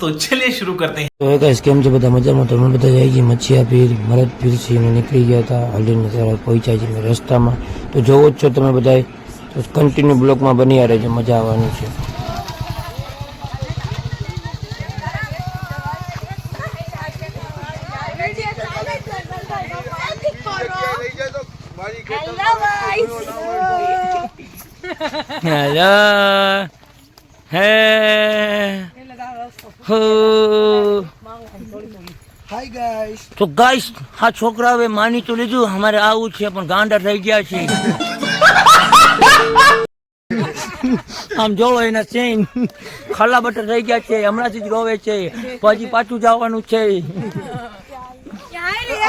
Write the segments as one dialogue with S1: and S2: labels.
S1: तो चलिए शुरू करते हैं
S2: તો ગાઈસ કેમ છે બધા મજામાં તો અમે બધા જઈ છીએ મચ્છિયા પીર મરદ પીર છીએ અમે નીકળી ગયા હતા હલીને ત્યારે પહોંચ્યા છીએ અમે રસ્તામાં તો જોવો જ છો તમે બધા તો કન્ટિન્યુ બ્લોકમાં બની રહેજો મજા આવવાની છે હેલો હે હો
S3: હાય ગાઈસ
S2: તો ગાઈસ આ છોકરા હવે માની તો લીધું અમારે આવું છે પણ ગાંડા થઈ ગયા છે. આમ જોવો એના ચેન ખાલા બટર થઈ ગયા છે હમણાંથી જ રોવે છે. પછી પાછું જવાનું છે.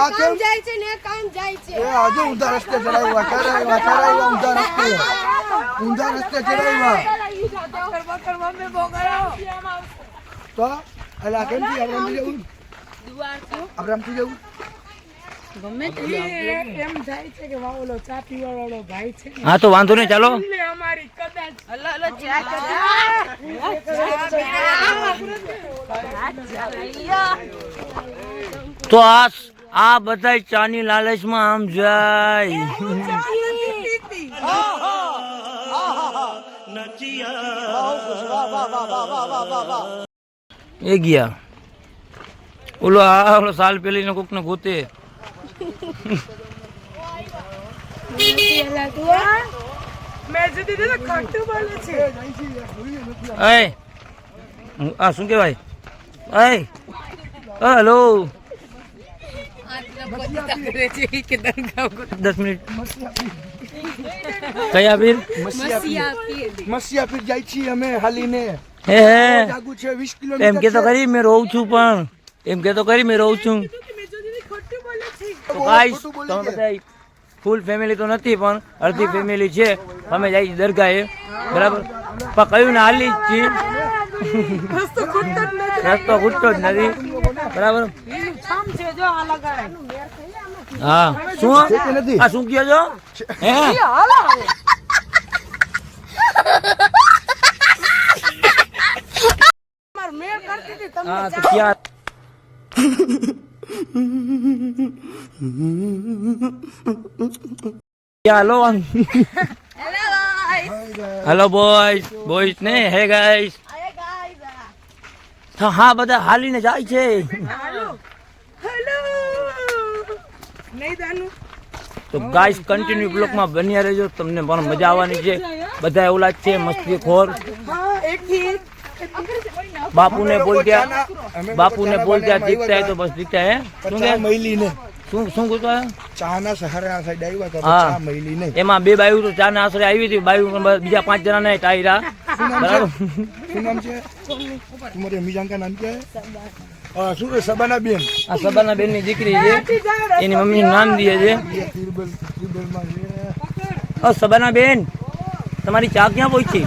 S3: આ કેમ?
S4: જાય છે ને કામ જાય છે.
S3: એ આજે ઊંધા રસ્તે ઊંધા રસ્તે? ઊંધા રસ્તે ચડાવ્યા? તો એટલે કેમ થી આપણે આમથી જવું આપણે આમથી જવું
S4: ગમે તે એમ જાય છે કે વાહ ઓલો ચા પીવા વાળો ભાઈ છે
S2: હા તો વાંધો નહીં ચાલો
S4: અમારી કદાચ હલો હલો ચા
S2: તો આ આ બધા ચાની લાલચમાં આમ જાય એ ગયા. ઓલો આ ઓલો સાલ પેલી ને કોક ને ગોતે આ શું કેવાય અય હેલો દસ મિનિટ. કયા પીર?
S3: મસિયા પીર જાય છીએ અમે હાલીને.
S2: હે હે.
S3: જાગુ છે 20
S2: એમ કે તો કરી મેં રહું છું પણ એમ કે તો કરી મેં રહું છું. તો ગાઈસ તમે બધા ફૂલ ફેમિલી તો નથી પણ અડધી ફેમિલી છે. અમે જાય દરગાહે. બરાબર? પણ કયું ના હાલી જ છીએ. રસ્તો ખૂટતો જ નથી. બરાબર? હા. શું?
S3: નથી.
S2: આ શું કયો છો? હે હા તો ક્યાં? હેલો હેલો બોયસ બોયસ ને હે ગાઈસ હા બધા હાલીને જાય છે. તો ગાઈસ કન્ટિન્યુ બ્લોકમાં બન્યા રહેજો. તમને પણ મજા આવવાની છે. બધા એવું જ છે મસ્તી ખોર.
S4: એક. થી
S2: બાપુ ને બાપુને બોલતા દીખતા તો બસ દીખતા હે? શું કે?
S3: મૈલી ને.
S2: શું શું કહેતો
S3: ચા ના સહારે આસરે આવ્યા તો ચા મૈલી ને
S2: એમાં બે બાયુ તો ચા ના આશરે આવી હતી બાયુ બીજા પાંચ જણા ને ટાયરા બરાબર?
S3: શું નામ છે? તમારી અમી નામ કે બેન
S2: સબાના બેન. ની દીકરી છે. એની મમ્મી નામ દે છે. સબાના બેન તમારી ચા ક્યાં પહોંચી?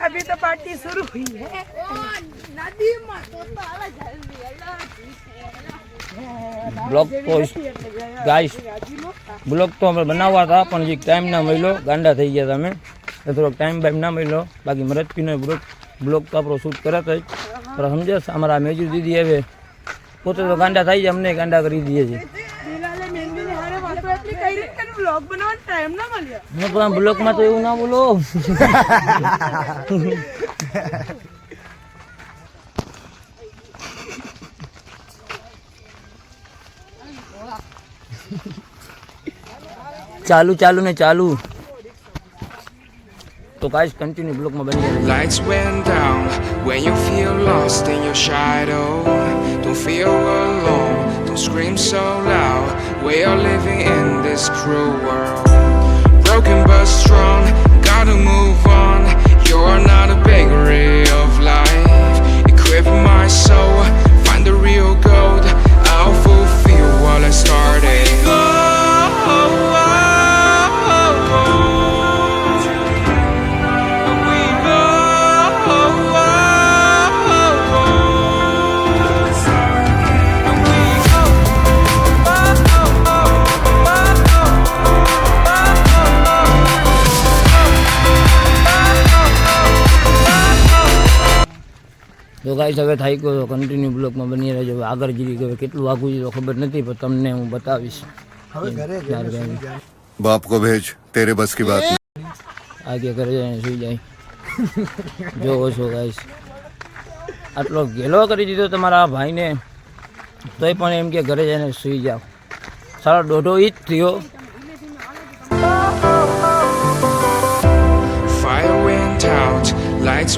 S4: अभी तो पार्टी शुरू हुई है नदी में तो ताला जल्दी
S2: બ્લોક પોસ્ટ ગાઈસ બ્લોક તો અમે બનાવવા હતા પણ હજી ટાઈમ ના મળ્યો ગાંડા થઈ ગયા તમે તો થોડોક ટાઈમ બાઈમ ના મળ્યો બાકી મરદપીનો બ્લોક બ્લોક તો આપણો શૂટ કરત જ પણ સમજે અમારા મેજુ દીદી હવે પોતે તો ગાંડા થઈ જાય અમને ગાંડા કરી દઈએ છે
S4: બ્લોગ બનાવવાનો ટાઈમ ના મળ્યો
S2: હું પણ બ્લોકમાં તો એવું ના બોલો ચાલુ ચાલુ ને ચાલુ તો કાંઈ કન્ટિન્યુ બ્લોકમાં બની જાય
S5: Lights went down when you feel lost in your shadow. Don't feel alone, don't scream so loud. We are living in this cruel world. Broken but strong, gotta
S2: move on. You're not a bakery of life. Equip my soul, find the real goal. तो guys हमें Thai को
S3: continue block
S2: में
S3: बनी
S2: रहो
S3: आग गिरी
S1: गए के तो खबर नहीं
S2: पर तमने हूँ बताश बाप को भेज तेरे बस की बात आगे कर जो ओछो गाइस आटलो गेलो कर भाई ने तो घरे जाए सुई जाओ सारा
S5: डोडो ईज थो Lights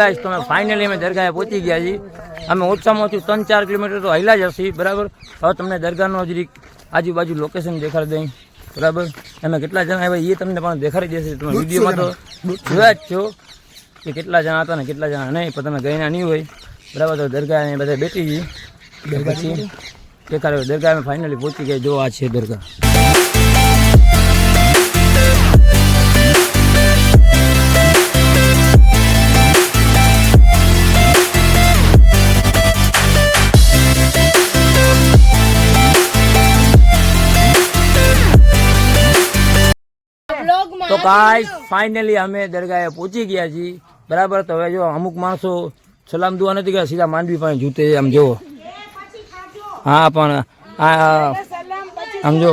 S2: guys તમે ફાઇનલી અમે દરગાહે પહોંચી ગયા છીએ. અમે ઓછામાં ઓછું ત્રણ ચાર કિલોમીટર તો હૈલા જ હશે બરાબર? હવે તમને દરગાહનો જરીક આજુબાજુ લોકેશન દેખાડી દઈ. બરાબર? અમે કેટલા જણા આવ્યા એ તમને પણ દેખાડી દેશે. તમે વિડીયોમાં તો જોયા જ છો કે કેટલા જણા હતા ને કેટલા જણા નહીં પણ તમે ગયેલા નહીં હોય. બરાબર તો દરગાહ એ બધા બેઠી જઈએ પછી દેખાડ્યો દરગાહ અમે ફાઇનલી પહોંચી ગયા. જો આ છે દરગાહ. તો ગાઈસ ફાઇનલી અમે દરગાહે પહોંચી ગયા છીએ. બરાબર તો હવે જો અમુક માણસો સલામ દુઆ નથી ગયા સીધા માંડવી પાસે જૂતે આમ જુઓ. હા પણ આ આમ જો
S3: જો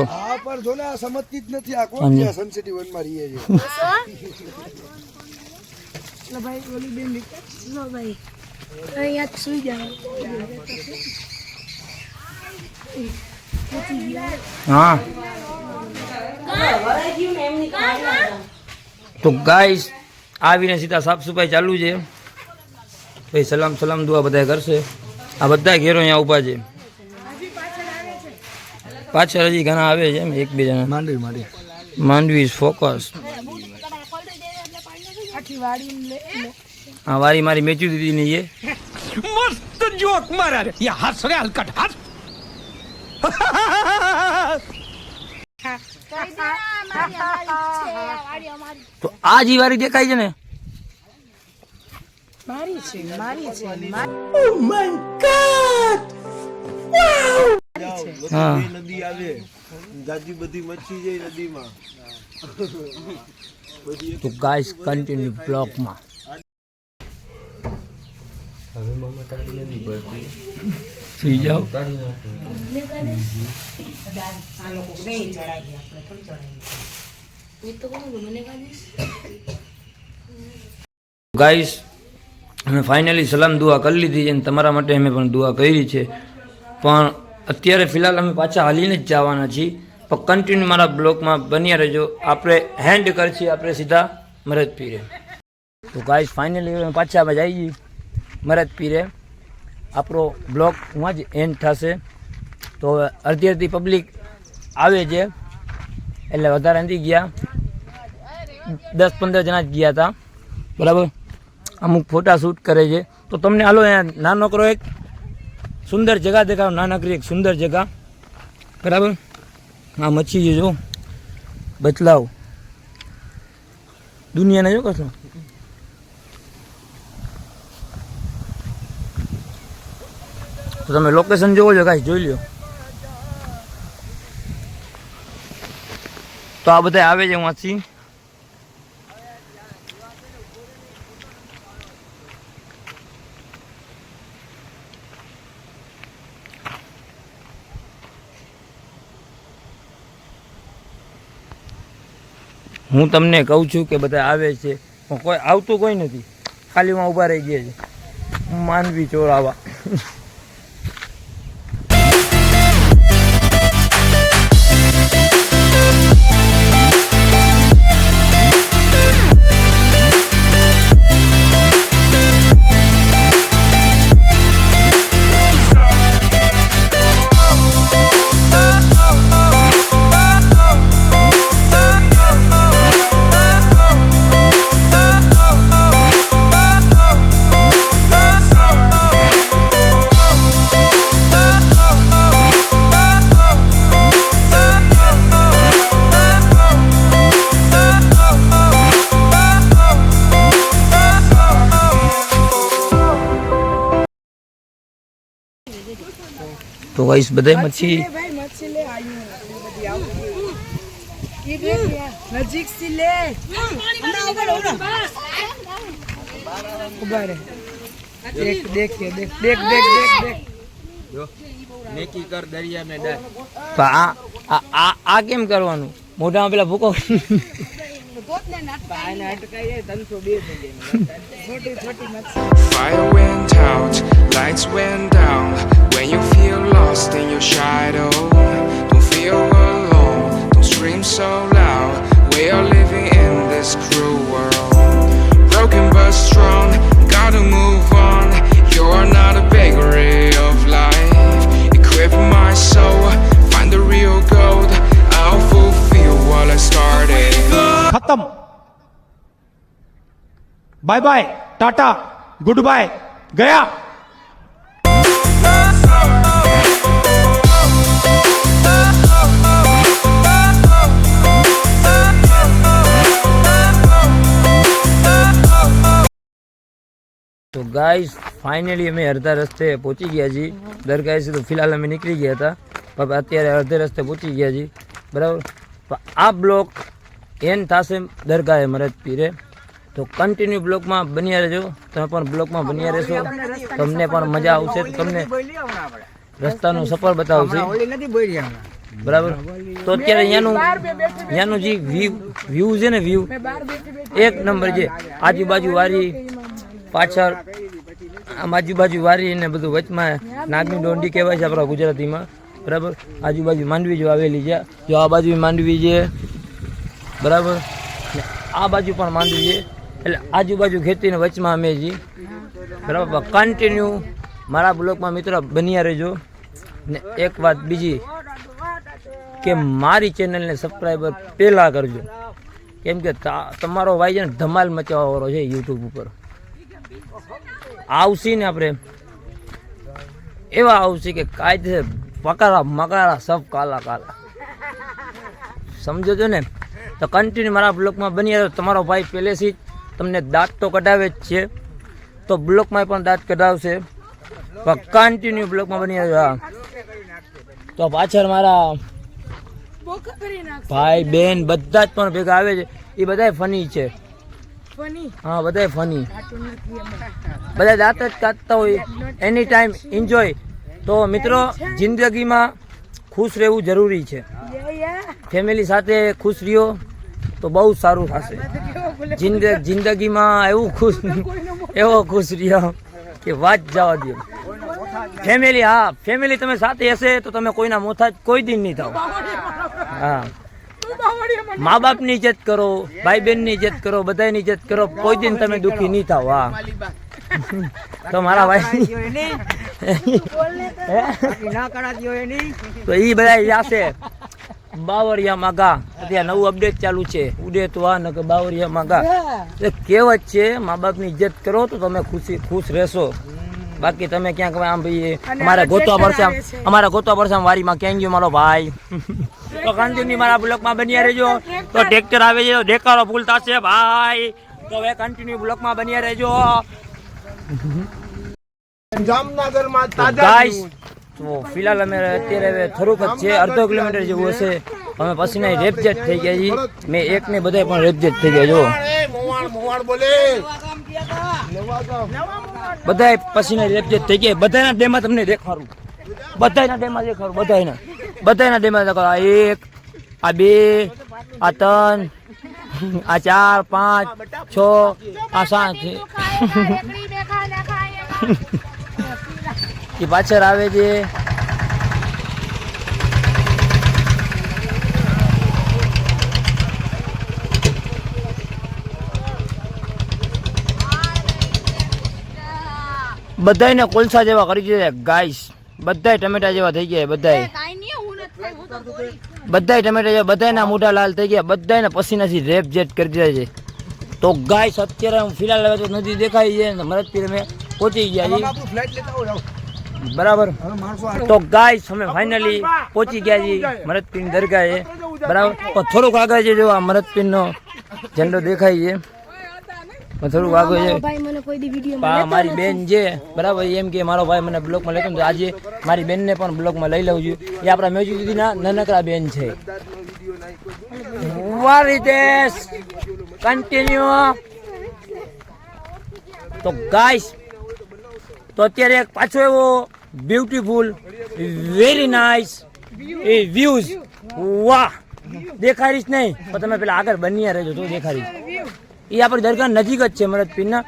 S3: જ
S6: અહીંયા સુઈ જાવ
S2: હા. તો ગાઈસ આવીને સીધા સાફ સફાઈ ચાલુ છે. ભાઈ સલામ સલામ દુઆ બધા કરશે. આ બધા ઘેરો અહીંયા ઊભા છે. પાછળ હજી ઘણા આવે છે એમ એક બે જણા
S3: માંડવી. માંડવી
S2: માંડવી ફોકસ હા વારી મારી મેચી દીધી નહીં એ તો આ જ વારી દેખાય છે ને?
S4: મારી છે મારી છે
S2: હા
S7: નદી આવે જાજી બધી મચ્છી જાય નદીમાં
S2: તો ગાઈસ કન્ટિન્યુ બ્લોકમાં સુઈ જાઓ ગાઈસ અમે ફાઇનલી સલામ દુઆ કરી લીધી છે અને તમારા માટે અમે પણ દુઆ કરી છે. પણ અત્યારે ફિલહાલ અમે પાછા હાલીને જ જવાના છીએ. પણ કન્ટિન્યુ મારા બ્લોકમાં બન્યા રહેજો. આપણે હેન્ડ કરછીએ આપણે સીધા મરદ પીરે. તો ગાઈસ ફાઇનલી પાછા અમે જઈએ મરદ પીરે. આપણો બ્લોક હું જ એન્ડ થશે. તો અડધી અડધી પબ્લિક આવે છે. એટલે વધારે નથી ગયા. દસ પંદર જણા જ ગયા હતા. બરાબર? અમુક ફોટા શૂટ કરે છે. તો તમને હાલો અહીંયા નાનો એક. સુંદર જગા દેખાવ નાનકડી એક સુંદર જગા. બરાબર? આ મચ્છી જો બચલાવ દુનિયાને જો કશો. તો તમે લોકેશન જોવો છો કાંઈ જોઈ લો તો આ બધા આવે છે વાંચી હું તમને કહું છું કે બધા આવે છે, પણ કોઈ આવતું કોઈ નથી. ખાલી માં ઊભા રહી ગયા છે. માનવી ચોર આવા. તો બધાય મચ્છી
S4: ભાઈ મચ્છી લે આયુ. બધી આવતી ઈ દેખ નજીકથી લે. ઊભા રે દેખ દેખ દેખ દેખ દેખ
S2: તો આ આ આ- આ કેમ કરવાનું? મોઢામાં પેલા ભૂકો
S5: Fire went out, lights went down. When you feel lost in your shadow, don't feel alone, don't scream so loud. We are living in this cruel world. Broken but strong, gotta move on. You're not a bakery of life. Equip my soul, find the real gold. I'll fulfill what I started.
S6: खत्म bye bye tata goodbye गया
S2: તો guys finally અમે અડધા રસ્તે પહોંચી ગયા છીએ દરગાહ છે તો ફિલહાલ અમે નીકળી ગયા હતા પણ અત્યારે અડધે રસ્તે પહોંચી ગયા છીએ બરાબર તો આ બ્લોક એન થશે દરગાહે મરદ પીરે તો કન્ટિન્યુ બ્લોકમાં બન્યા રહેજો તમે પણ બ્લોકમાં બન્યા રહેશો તમને પણ મજા આવશે તમને રસ્તાનું સફર બતાવશે બરાબર તો અત્યારે અહીંયાનું અહીંયાનું જે વ્યૂ વ્યૂ છે ને વ્યૂ એક નંબર છે આજુબાજુ વારી પાછળ આમ આજુબાજુ વારી ને બધું વચમાં નાગની દોંડી કહેવાય છે આપણા ગુજરાતીમાં બરાબર આજુબાજુ માંડવી જો આવેલી છે જો આ બાજુ માંડવી છે બરાબર? આ બાજુ પણ માંડવી છે. એટલે આજુબાજુ ખેતીને વચમાં અમે છીએ. બરાબર? કન્ટિન્યુ મારા બ્લોકમાં મિત્રો બન્યા રહેજો. ને એક વાત બીજી, કે મારી ચેનલને સબસ્ક્રાઈબર પહેલાં કરજો. કેમ કે તમારો ભાઈ છે ને ધમાલ મચાવવાવાળો છે યુટ્યુબ ઉપર. આવશે ને આપણે. એવા આવશે કે કાયદે પકારા મકારા સબ કાલા કાલા સમજો છો ને? તો કન્ટિન્યુ મારા બ્લોકમાં બની રહ્યો તમારો ભાઈ પહેલેથી જ તમને દાંત તો કઢાવે જ છે. તો બ્લોકમાં પણ દાંત કઢાવશે. પણ કન્ટિન્યુ બ્લોકમાં બની રહ્યો હા. તો પાછળ મારા ભાઈ બેન બધા જ પણ ભેગા આવે છે. એ બધા ફની છે. હા બધા ફની બધા દાંત જ કાઢતા હોય. એની ટાઈમ એન્જોય તો મિત્રો જિંદગીમાં ખુશ રહેવું જરૂરી છે. ફેમિલી સાથે ખુશ રહ્યો તો બહુ સારું થશે. જિંદગીમાં એવું ખુશ એવો ખુશ રહ્યો કે વાત જવા દો ફેમિલી હા ફેમિલી તમે સાથે હશે તો તમે કોઈના મોથાજ કોઈ દિન નહીં થાવ. હા. મા બાપની ઇજ્જત કરો ભાઈ બહેનની ઇજ્જત કરો બધાની ઇજ્જત કરો કોઈ દિન તમે દુઃખી નહીં થાવ હા. તો મારા ભાઈ તો એ બધા જાશે બાવરિયા માગા. અત્યારે નવું અપડેટ ચાલુ છે. ઉડેતવા ન કે બાવરિયા માગા. એ કહેવત છે મા બાપની ઇજ્જત કરો તો તમે ખુશી ખુશ રહેશો. બાકી તમે ક્યાંક આમ ભાઈ અમારા ગોતવા પડશે અમારા ગોતવા પડશે વારીમાં ક્યાં ગયો મારો ભાઈ? તો કંટિન્યુ મારા બ્લોકમાં બન્યા રહેજો. તો ટ્રેક્ટર આવે છે દેખાડો ભૂલતા છે ભાઈ. તો હવે કન્ટિન્યુ બ્લોકમાં બન્યા રહેજો.
S7: જામનગરમાં
S2: ગાઈસ તો ફિલહાલ અમે અત્યારે હવે થોડુંક જ છે અડધો કિલોમીટર જેવું હશે. અમે પછીના રેપજેટ થઈ ગયા છીએ. મેં એક ને બધા પણ રેપજેટ થઈ ગયા જો
S7: મોવાણ મોવાણ
S2: બધા પછી રેપજેટ થઈ ગયા. બધાના ડેમાં તમને દેખાડું. બધાના ડેમાં દેખાડું બધાના. બધાના ડેમાં દેખાડું. આ એક આ બે આ ત્રણ આ ચાર પાંચ છ આ સાત એ પાછળ આવે છે. બધાયને કોલસા જેવા કરી દીધા ગાઈસ બધાય ટમેટા જેવા થઈ ગયા બધાય. બધાય ટમેટા જેવા બધાયના મોઢા લાલ થઈ ગયા બધાયને પસીનાથી રેપ જેટ કરી દીધા છે. તો ગાઈસ અત્યારે હું ફિલહાલ હવે તો નદી દેખાય છે ને મરદપીર મેં પહોંચી ગયા છીએ. બરાબર? તો ગાઈસ અમે ફાઇનલી પહોંચી ગયા છીએ મરદપીન દરગાહે. બરાબર? પણ થોડુંક આગળ છે જો આ મરદપીરનો ઝંડો દેખાય છે. થોડુંક આગળ છે
S8: ભાઈ મને કોઈ દી વીડિયો
S2: પા મારી બેન છે બરાબર એમ કે મારો ભાઈ મને બ્લોકમાં લેતો તો આજે મારી બેનને પણ બ્લોકમાં લઈ લઉં છું. એ આપણા મેજુ દીદીના નાનકડા બેન છે. કન્ટિન્યુ તો ગાઈસ તો અત્યારે એક પાછો એવો બ્યુટીફુલ વેરી નાઇસ એ વ્યૂઝ વાહ. દેખાડીશ નહીં, પણ તમે પેલા આગળ બન્યા રહેજો, તો દેખાડીશ. એ આપણી દરગાહ નજીક જ છે મરદ પીરના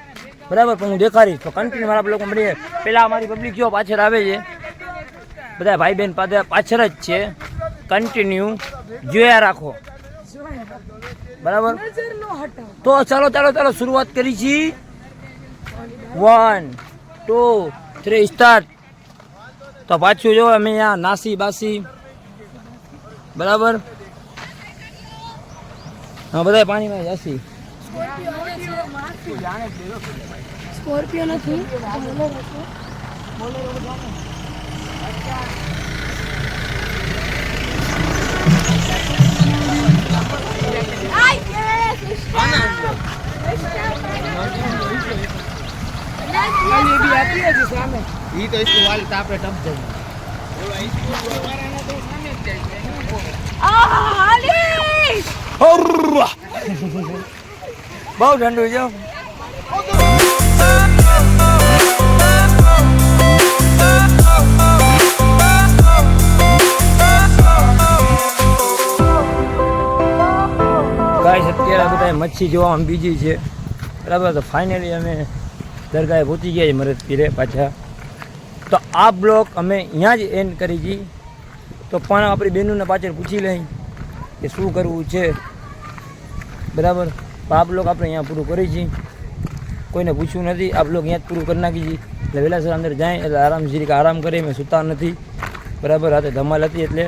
S2: બરાબર, પણ હું દેખાડીશ. તો કન્ટિન્યુ મારા લોકો મળીએ. પેલા અમારી પબ્લિક જો પાછળ આવે છે. બધા ભાઈ બહેન પાછળ જ છે. કન્ટિન્યુ જોયા રાખો. બરાબર? તો ચાલો ચાલો ચાલો, શરૂઆત કરી છીએ વન ટુ થ્રી સ્ટાર્ટ તો પાછું જો અમે અહીંયા નાસી બાસી બરાબર હા બધા પાણીમાં જશી
S8: સ્કોર્પિયો નથી.
S2: બહુ ઠંડુ છે ગાઈસ અત્યારે બધા મચ્છી જોવામાં બીજી છે. બરાબર તો ફાઇનલી અમે દરગાહે પહોંચી ગયા છે મરદ પીરે પાછા. તો આ બ્લોક અમે અહીંયા જ એન્ડ કરી છીએ તો પણ આપણી બહેનોને પાછળ પૂછી લઈ કે શું કરવું છે. બરાબર? આ બ્લોક આપણે અહીંયા પૂરું કરી છીએ કોઈને પૂછ્યું નથી, આ બ્લોક અહીંયા જ પૂરું કરી નાખી છીએ એટલે વહેલાસર અંદર જાય, એટલે આરામ જરીક આરામ કરી અમે સૂતા નથી. બરાબર? રાતે ધમાલ હતી એટલે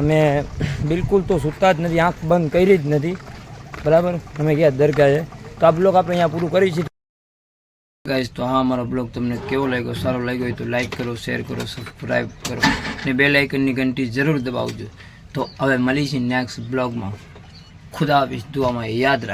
S2: અમે બિલકુલ તો સૂતા જ નથી, આંખ બંધ કરી જ નથી. બરાબર? અમે ગયા દરગાહે. તો આ બ્લોક આપણે અહીંયા પૂરું કરી છીએ ગાઈઝ તો હા અમારો બ્લોગ તમને કેવો લાગ્યો? સારો લાગ્યો હોય તો લાઇક કરો શેર કરો સબસ્ક્રાઈબ કરો. અને બે લાઇકનની ઘંટી જરૂર દબાવજો. તો હવે મળીશું નેક્સ્ટ બ્લોગમાં ખુદા હાફિઝ, દુઆમાં યાદ રાખજો